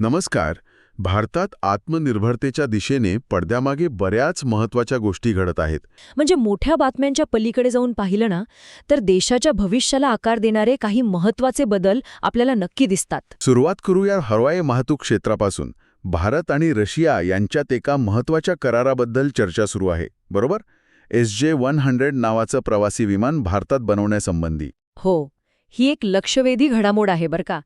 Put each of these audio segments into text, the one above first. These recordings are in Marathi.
नमस्कार. भारतात आत्मनिर्भरतेच्या दिशेने पडद्यामागे बऱ्याच महत्त्वाच्या गोष्टी घडत आहेत. म्हणजे मोठ्या बातम्यांच्या पलीकडे जाऊन पाहिलं ना तर देशाच्या भविष्याला आकार देणारे काही महत्त्वाचे बदल आपल्याला नक्की दिसतात. सुरुवात करूया हवाई वाहतूक क्षेत्रापासून. भारत आणि रशिया यांच्यात एका महत्त्वाच्या कराराबद्दल चर्चा सुरू आहे. बरोबर? एस जे वन हंड्रेड नावाचं प्रवासी विमान भारतात बनवण्यासंबंधी. हो. ही एक लक्षवेधी घडामोड आहे बरं का.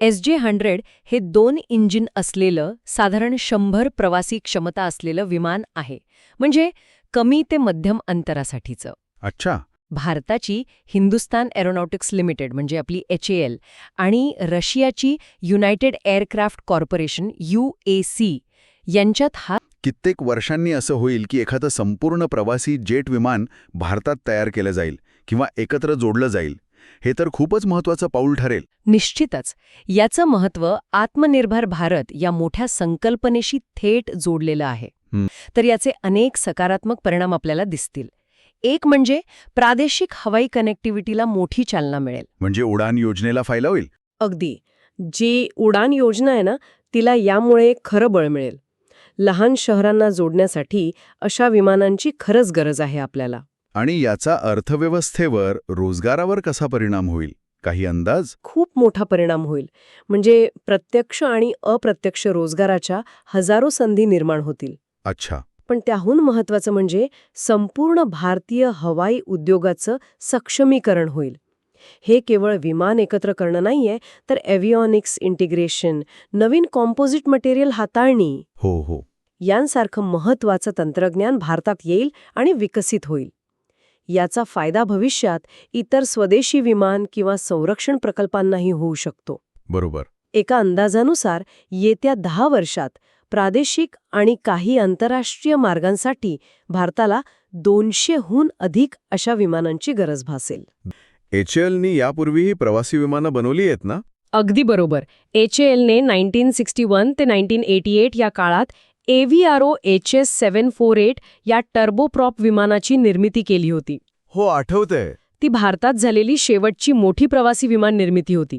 एस जे हंड्रेड हे दोन इंजिन असलेलं साधारण शंभर प्रवासी क्षमता असलेलं विमान आहे. म्हणजे कमी ते मध्यम अंतरासाठीचं. अच्छा. भारताची हिंदुस्तान एरोनॉटिक्स लिमिटेड म्हणजे आपली एच एल आणि रशियाची united aircraft corporation U A C यांच्यात हा कित्येक वर्षांनी असं होईल की एखादं संपूर्ण प्रवासी जेट विमान भारतात तयार केलं जाईल किंवा एकत्र जोडलं जाईल. हे तर खूपच महत्वाचं पाऊल ठरेल. निश्चितच. याचं महत्त्व आत्मनिर्भर भारत या मोठ्या संकल्पनेशी थेट जोडलेलं आहे. तर याचे अनेक सकारात्मक परिणाम आपल्याला दिसतील. एक म्हणजे प्रादेशिक हवाई कनेक्टिव्हिटीला मोठी चालना मिळेल. म्हणजे उडान योजनेला फायदा होईल? अगदी. जी उडान योजना आहे ना तिला यामुळे खरं बळ मिळेल. लहान शहरांना जोडण्यासाठी अशा विमानांची खरंच गरज आहे आपल्याला. आणि याचा अर्थव्यवस्थेवर रोजगारावर कसा परिणाम होईल? काही अंदाज? खूप मोठा परिणाम होईल. म्हणजे प्रत्यक्ष आणि अप्रत्यक्ष रोजगाराच्या हजारो संधी निर्माण होतील. अच्छा. पण त्याहून महत्वाचं म्हणजे संपूर्ण भारतीय हवाई उद्योगाचं सक्षमीकरण होईल. हे केवळ विमान एकत्र करणं नाहीये तर एव्हिओनिक्स इंटिग्रेशन नवीन कॉम्पोजिट मटेरियल हाताळणी हो हो. यांसारखं महत्वाचं तंत्रज्ञान भारतात येईल आणि विकसित होईल. याचा फायदा भविष्यात इतर स्वदेशी विमान किंवा संरक्षण प्रकल्पांनाही होऊ शकतो. बरोबर. एका अंदाजानुसार येत्या दहा वर्षात प्रादेशिक आणि काही आंतरराष्ट्रीय मार्गांसाठी भारताला दोनशेहून अधिक अशा विमानांची गरज भासेल. एच एलनी यापूर्वीही प्रवासी विमानं बनवली आहेत ना? अगदी बरोबर. एच एलने नाईन्टीन सिक्स्टी वन ते नाईन्टीन एटी एट या काळात Avro H S seven four eight या टर्बोप्रॉप विमानाची निर्मिती केली होती. हो आठवतंय. ती भारतात झालेली शेवटची मोठी प्रवासी विमान निर्मिती होती.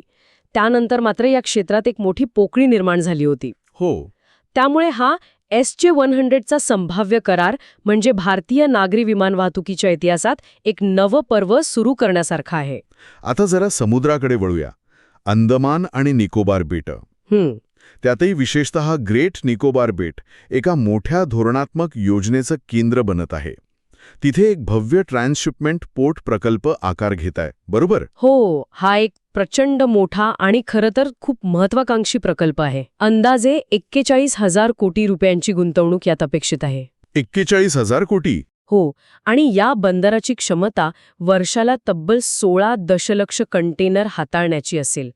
त्यानंतर मात्र या क्षेत्रात एक मोठी पोकळी निर्माण झाली होती. हो. त्यामुळे हा एस जे वन हंड्रेडचा संभाव्य करार म्हणजे भारतीय नागरी विमान वाहतुकीच्या इतिहासात एक नवं पर्व सुरू करण्यासारखा आहे. आता जरा समुद्राकडे वळूया. अंदमान आणि निकोबार बेटं. हं, त्यातही विशेषतः ग्रेट निकोबार बेट एका मोठ्या धोरणात्मक योजनेचं केंद्र बनत आहे. तिथे एक भव्य ट्रान्सशिपमेंट पोर्ट प्रकल्प आकार घेत आहे बरोबर? हो हा एक प्रचंड मोठा आणि खरं तर खूप महत्वाकांक्षी प्रकल्प आहे. अंदाजे एक्केचाळीस हजार कोटी रुपयांची गुंतवणूक यात अपेक्षित आहे. एक्केचाळीस हजार कोटी? हो आणि या बंदराची क्षमता वर्षाला तब्बल सोळा दशलक्ष कंटेनर हाताळण्याची असेल.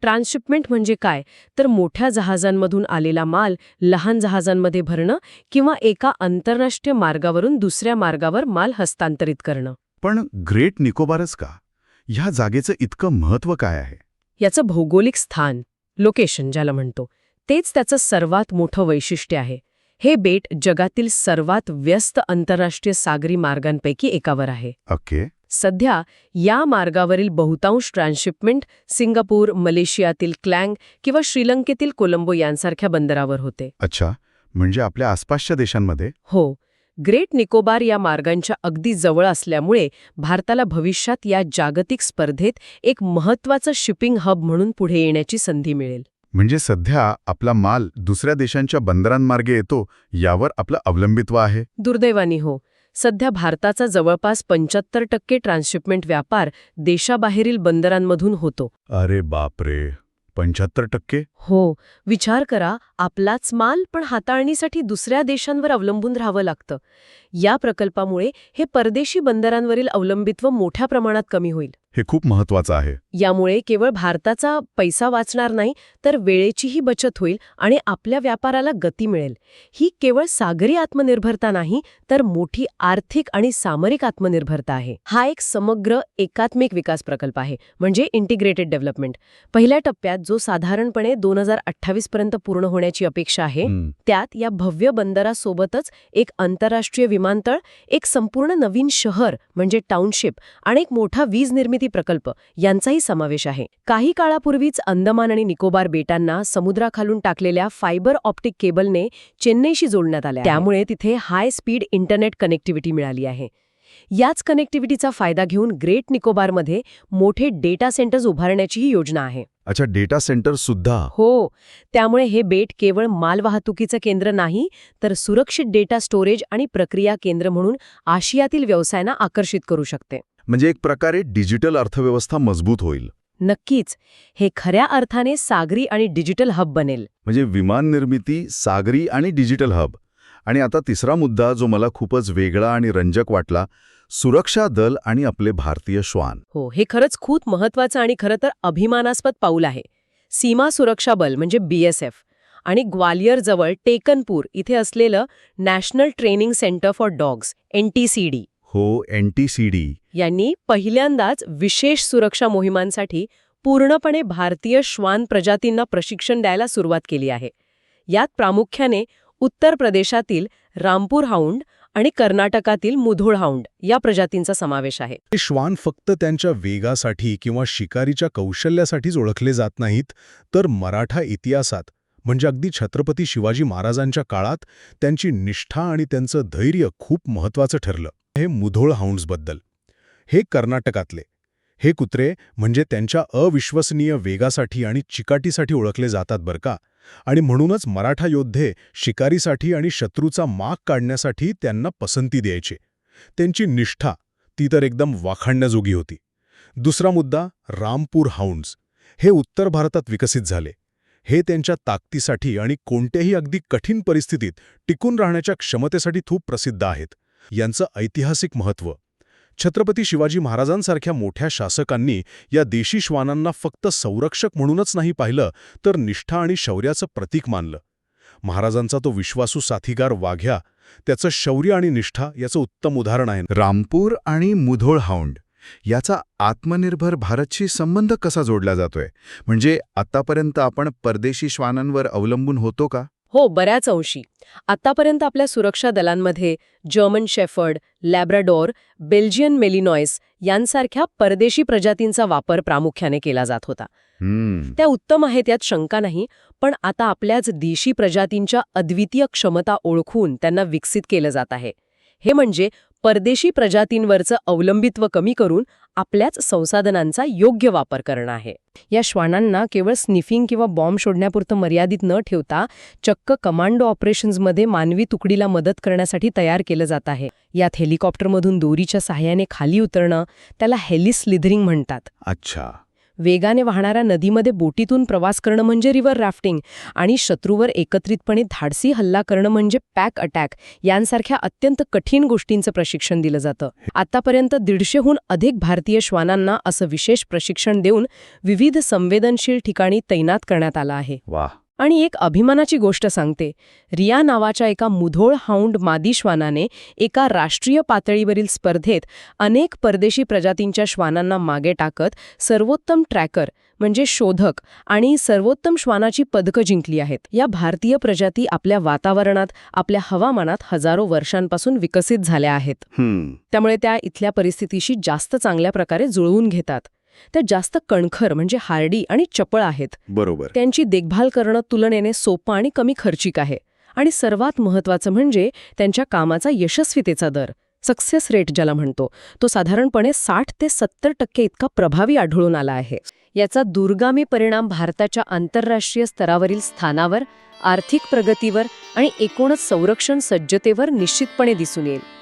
ट्रान्सशिपमेंट म्हणजे काय? तर मोठ्या जहाजांमधून आलेला माल लहान जहाजांमध्ये भरणं किंवा एका आंतरराष्ट्रीय मार्गावरून दुसऱ्या मार्गावर माल हस्तांतरित करणं. पण ग्रेट निकोबारच का? ह्या जागेचं इतकं महत्त्व काय आहे? याचं भौगोलिक स्थान लोकेशन ज्याला म्हणतो तेच त्याचं सर्वात मोठं वैशिष्ट्य आहे. हे बेट जगातील सर्वात व्यस्त आंतरराष्ट्रीय सागरी मार्गांपैकी एकावर आहे. ओके सध्या या मार्गावरील बहुतांश ट्रान्सशिपमेंट सिंगापूर मलेशियातील क्लँग किंवा श्रीलंकेतील कोलंबो यांसारख्या बंदरावर होते. अच्छा म्हणजे आपल्या आसपासच्या देशांमध्ये? हो ग्रेट निकोबार या मार्गांच्या अगदी जवळ असल्यामुळे भारताला भविष्यात या जागतिक स्पर्धेत एक महत्त्वाचं शिपिंग हब म्हणून पुढे येण्याची संधी मिळेल. म्हणजे सध्या आपला माल दुसऱ्या देशांच्या बंदरांमार्गे येतो यावर आपलं अवलंबित्व आहे? दुर्दैवानी हो. सध्या भारताचा जवळपास पंच्याहत्तर टक्के ट्रान्सशिपमेंट व्यापार देशाबाहेरील बंदरांमधून होतो. अरे बापरे. पंच्याहत्तर टक्के? हो. विचार करा आपलाच माल पण हाताळणीसाठी दुसऱ्या देशांवर अवलंबून राहावं लागतं. या प्रकल्पामुळे हे परदेशी बंदरांवरील अवलंबित्व मोठ्या प्रमाणात कमी होईल. हे खूप महत्वाचं आहे. यामुळे केवळ भारताचा पैसा वाचणार नाही तर वेळेचीही बचत होईल आणि आपल्या व्यापाराला गती मिळेल. ही केवळ सागरी आत्मनिर्भरता नाही तर मोठी आर्थिक आणि सामरिक आत्मनिर्भरता आहे. हा एक समग्र एकात्मिक विकास प्रकल्प आहे म्हणजे इंटिग्रेटेड डेव्हलपमेंट पहिल्या टप्प्यात जो साधारणपणे दोन हजार अठ्ठावीस पर्यंत पूर्ण होण्याची अपेक्षा आहे. त्यात या भव्य बंदरासोबतच एक आंतरराष्ट्रीय विमानतळ एक संपूर्ण नवीन शहर म्हणजे टाउनशिप आणि एक मोठा वीज निर्मिती निर्मिती प्रकल्प यांचाही समावेश आहे. काही काळापूर्वीच अंदमान आणि निकोबार बेटांना समुद्राखालून टाकलेल्या फायबर ऑप्टिक केबलने चेन्नईशी जोडण्यात आल्या त्यामुळे तिथे हाय स्पीड इंटरनेट कनेक्टिव्हिटी मिळाली आहे. याच कनेक्टिव्हिटीचा फायदा घेऊन ग्रेट निकोबारमध्ये मोठे डेटा सेंटर्स उभारण्याचीही योजना आहे. अच्छा डेटा सेंटर सुद्धा? हो त्यामुळे हे बेट केवळ मालवाहतुकीचं केंद्र नाही तर सुरक्षित डेटा स्टोरेज आणि प्रक्रिया केंद्र म्हणून आशियातील व्यवसायांना आकर्षित करू शकते. म्हणजे एक प्रकारे डिजिटल अर्थव्यवस्था मजबूत होईल. नक्कीच हे खऱ्या अर्थाने सागरी आणि डिजिटल हब बनेल. म्हणजे विमान निर्मिती सागरी आणि डिजिटल हब. आणि आता तिसरा मुद्दा जो मला खूपच वेगळा आणि रंजक वाटला सुरक्षा दल आणि आपले भारतीय श्वान. हो हे खरंच खूप महत्वाचं आणि खरं तर अभिमानास्पद पाऊल आहे. सीमा सुरक्षा बल म्हणजे बीएसएफ आणि ग्वालियरजवळ टेकनपूर इथे असलेलं national training centre for dogs NTCD हो एन टी सी डी. यांनी पहिल्यांदाच विशेष सुरक्षा मोहिमांसाठी पूर्णपणे भारतीय श्वान प्रजातींना प्रशिक्षण द्यायला सुरुवात केली आहे. यात प्रामुख्याने उत्तर प्रदेशातील रामपूर हाऊंड आणि कर्नाटकातील मुधोळ हाऊंड या प्रजातींचा समावेश आहे. हे श्वान फक्त त्यांच्या वेगासाठी किंवा शिकारीच्या कौशल्यासाठीच ओळखले जात नाहीत तर मराठा इतिहासात म्हणजे अगदी छत्रपती शिवाजी महाराजांच्या काळात त्यांची निष्ठा आणि त्यांचं धैर्य खूप महत्वाचं ठरलं. हे मुधोळ हाऊंड्सबद्दल हे कर्नाटकातले. हे कुत्रे म्हणजे त्यांच्या अविश्वसनीय वेगासाठी आणि चिकाटीसाठी ओळखले जातात बरं का? आणि म्हणूनच मराठा योद्धे शिकारीसाठी आणि शत्रूचा माग काढण्यासाठी त्यांना पसंती द्यायचे. त्यांची निष्ठा ती तर एकदम वाखाणण्याजोगी होती. दुसरा मुद्दा रामपूर हाऊंड्स हे उत्तर भारतात विकसित झाले. हे त्यांच्या ताकदीसाठी आणि कोणत्याही अगदी कठीण परिस्थितीत टिकून राहण्याच्या क्षमतेसाठी खूप प्रसिद्ध आहेत. यांचं ऐतिहासिक महत्त्व छत्रपती शिवाजी महाराजांसारख्या मोठ्या शासकांनी या देशी श्वानांना फक्त संरक्षक म्हणूनच नाही पाहिलं तर निष्ठा आणि शौर्याचं प्रतीक मानलं. महाराजांचा तो विश्वासू साथीगार वाघ्या त्याचं शौर्य आणि निष्ठा याचं उत्तम उदाहरण आहे. रामपूर आणि मुधोळ हाऊंड याचा आत्मनिर्भर भारतशी संबंध कसा जोडला जातोय? म्हणजे आतापर्यंत आपण परदेशी श्वानांवर अवलंबून होतो का? हो बऱ्याच अंशी. आतापर्यंत आपल्या सुरक्षा दलांमध्ये German shepherd Labrador Belgian Malinois यांसारख्या परदेशी प्रजातींचा वापर प्रामुख्याने केला जात होता. त्या उत्तम आहेत यात शंका नाही पण आता आपल्याच देशी प्रजातींच्या अद्वितीय क्षमता ओळखून त्यांना विकसित केलं जात आहे. हे म्हणजे परदेशी प्रजातींवरचं अवलंबित्व कमी करून आपल्याच संसाधनांचा योग्य वापर करणं आहे. या श्वानांना केवळ स्निफिंग किंवा बॉम्ब शोधण्यापुरतं मर्यादित न ठेवता चक्क कमांडो ऑपरेशन्समध्ये मानवी तुकडीला मदत करण्यासाठी तयार केलं जात आहे. यात हेलिकॉप्टरमधून दोरीच्या सहाय्याने खाली उतरणं त्याला हेलिस्लिधरिंग म्हणतात. अच्छा. वेगाने वाहणाऱ्या नदीमध्ये बोटीतून प्रवास करणं म्हणजे रिव्हर राफ्टिंग आणि शत्रूवर एकत्रितपणे धाडसी हल्ला करणं म्हणजे पॅक अटॅक यांसारख्या अत्यंत कठीण गोष्टींचं प्रशिक्षण दिलं जातं. आतापर्यंत दीडशेहून अधिक भारतीय श्वानांना असं विशेष प्रशिक्षण देऊन विविध संवेदनशील ठिकाणी तैनात करण्यात आलं आहे. वा आणि एक अभिमानाची गोष्ट सांगते. रिया नावाच्या एका मुधोळ हाऊंड मादी श्वानाने एका राष्ट्रीय पातळीवरील स्पर्धेत अनेक परदेशी प्रजातींच्या श्वानांना मागे टाकत सर्वोत्तम ट्रॅकर म्हणजे शोधक आणि सर्वोत्तम श्वानाची पदकं जिंकली आहेत. या भारतीय प्रजाती आपल्या वातावरणात आपल्या हवामानात हजारो वर्षांपासून विकसित झाल्या आहेत. त्यामुळे त्या इथल्या परिस्थितीशी जास्त चांगल्या प्रकारे जुळवून घेतात. त्या जास्त कणखर म्हणजे हार्डी आणि चपळ आहेत. बरोबर. त्यांची देखभाल करणं तुलनेने सोपं आणि कमी खर्चिक आहे. आणि सर्वात महत्त्वाचं म्हणजे त्यांच्या कामाचा यशस्वीतेचा दर सक्सेस रेट ज्याला म्हणतो तो साधारणपणे साठ ते सत्तर टक्के इतका प्रभावी आढळून आला आहे. याचा दूरगामी परिणाम भारताच्या आंतरराष्ट्रीय स्तरावरील स्थानावर आर्थिक प्रगतीवर आणि एकूणच संरक्षण सज्जतेवर निश्चितपणे दिसून येईल.